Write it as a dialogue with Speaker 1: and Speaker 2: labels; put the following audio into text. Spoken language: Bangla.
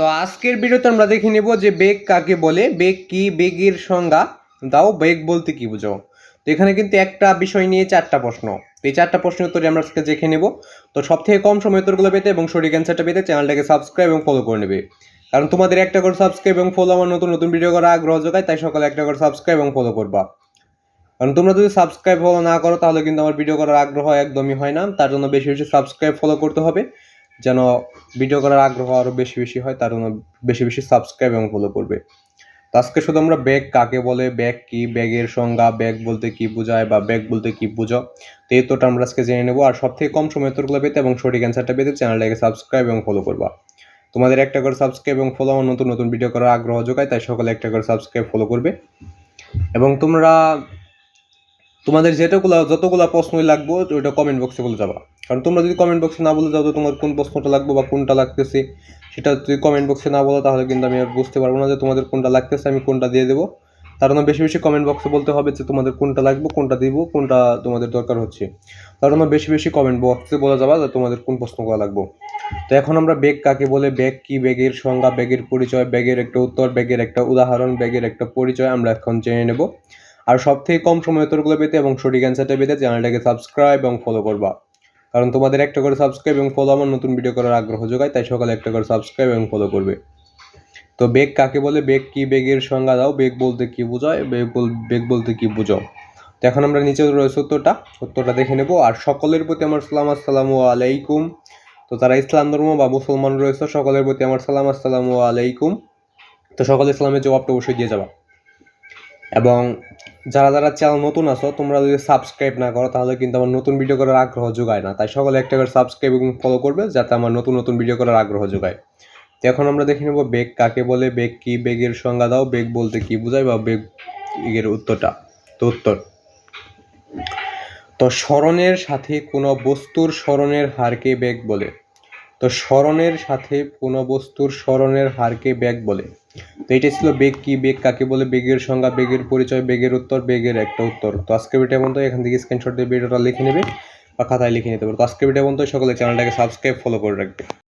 Speaker 1: তো আজকের ভিডিওতে আমরা দেখে নেব যে বেগ কাকে বলে, বেগ কি, বেগের সংজ্ঞা, দাও বেগ বলতে কি বুঝো? তো এখানে কিন্তু একটা বিষয় নিয়ে চারটা প্রশ্ন। তো এই চারটা প্রশ্নের উত্তরে আমরা আজকে দেখে নেব। তো সব থেকে কম সময় উত্তরগুলো পেতে এবং সঠিক অ্যান্সারটা পেতে চ্যানেলটাকে সাবস্ক্রাইব এবং ফলো করে নেবে। কারণ তোমাদের একটা করে সাবস্ক্রাইব এবং ফলো আমার নতুন নতুন ভিডিও করার আগ্রহ যোগায়, তাই সকালে একটা করে সাবস্ক্রাইব এবং ফলো করবা। কারণ তোমরা যদি সাবস্ক্রাইব ফলো না করো, তাহলে কিন্তু আমার ভিডিও করার আগ্রহ একদমই হয় না। তার জন্য বেশি বেশি সাবস্ক্রাইব ফলো করতে হবে। যেন ভিডিও করার আগ্রহ আরও বেশি বেশি হয়, তার জন্য বেশি বেশি সাবস্ক্রাইব এবং ফলো করবে। তো আজকে শুধু আমরা ব্যাগ কাকে বলে ব্যাগ কি ব্যাগের সংজ্ঞা ব্যাগ বলতে কি বোঝায় বা ব্যাগ বলতে কি বুঝো, তো এই তোটা আমরা আজকে জেনে নেব। আর সব থেকে কম সময় উত্তরগুলো পেতে এবং সঠিক অ্যান্সারটা পেতে চ্যানেলটাকে সাবস্ক্রাইব এবং ফলো করবা। তোমাদের একটা করে সাবস্ক্রাইব এবং ফলো আমার নতুন নতুন ভিডিও করার আগ্রহ যোগায়, তাই সকালে একটা করে সাবস্ক্রাইব ফলো করবে। এবং তোমরা তোমাদের যেটাগুলো, যতগুলো প্রশ্নই লাগবে, ওইটা কমেন্ট বক্সে বলে যাবা। কারণ তোমরা যদি কমেন্ট বক্সে না বলে যাও তো তোমার কোন প্রশ্নটা লাগবে বা কোনটা লাগতেছে, সেটা যদি কমেন্ট বক্সে না বলো, তাহলে কিন্তু আমি আর বুঝতে পারব না যে তোমাদের কোনটা লাগতেছে, আমি কোনটা দিয়ে দেবো। তার জন্য বেশি বেশি কমেন্ট বক্সে বলতে হবে যে তোমাদের কোনটা লাগবে, কোনটা দিব, কোনটা তোমাদের দরকার হচ্ছে। তার জন্য বেশি বেশি কমেন্ট বক্সে বলে যাবা যে তোমাদের কোন প্রশ্নগুলো লাগবে। তো এখন আমরা ব্যাগ কাকে বলে ব্যাগ কি ব্যাগের সংজ্ঞা ব্যাগের পরিচয় ব্যাগের একটা উত্তর ব্যাগের একটা উদাহরণ ব্যাগের একটা পরিচয় আমরা এখন জেনে নেব। আর সব থেকে কম সময় উত্তরগুলো পেতে এবং সঠিক অ্যান্সারটা পেতে চ্যানেলটাকে সাবস্ক্রাইব এবং ফলো করবা। কারণ তোমাদের একটা করে সাবস্ক্রাইব এবং ফলো আমার নতুন ভিডিও করার আগ্রহ যোগায়, তাই সকালে একটা করে সাবস্ক্রাইব এবং ফলো করবে। তো বেগ কাকে বলে? বেগ কি বেগের সংজ্ঞা দাও? বেগ বলতে কি বোঝায়? বেগ বল, বেগ বলতে কি বুঝো তো এখন আমরা নিচে রয়েছে উত্তরটা। উত্তরটা দেখে নেব। আর সকলের প্রতি আমার সালাম, আসসালামু আলাইকুম। তো তারা ইসলাম ধর্ম বা মুসলমান রয়েছে, সকলের প্রতি আমার সালাম, আসসালামু আলাইকুম। তো সকল ইসলামের জবাবটা অবশ্যই দিয়ে যাবা। এবং যারা যারা চ্যানেল নতুন আছো, তোমরা যদি সাবস্ক্রাইব না করো, তাহলে কিন্তু আমার নতুন ভিডিও করার আগ্রহ যোগায় না। তাই সকলে একটা করে সাবস্ক্রাইব এবং ফলো করবে, যাতে আমার নতুন নতুন ভিডিও করার আগ্রহ যোগায়। তো এখন আমরা দেখে নেব বেগ কাকে বলে, বেগ কি, বেগের সংজ্ঞা দাও, বেগ বলতে কি বোঝায় বা বেগ এর উত্তরটা? তো উত্তর। তো স্মরণের সাথে কোনো বস্তুর স্মরণের হারকে বেগ বলে। তো স্মরণের সাথে কোনো বস্তুর স্মরণের হারকে বেগ বলে। তো এটা ছিল বেগ কি, বেগ কাকে বলে? বেগের সংজ্ঞা, বেগের পরিচয়, বেগের উত্তর, বেগের একটা উত্তর। তো আজকে ভিডিও বন্ধু এখান থেকে স্ক্রিনশট দিয়ে ভিডিওটা লিখে নেবে বা খাতায় লিখে নিতে পারো। তো আজকে ভিডিও বন্ধু সকলে চ্যানেলটাকে সাবস্ক্রাইব ফলো করে রাখবে।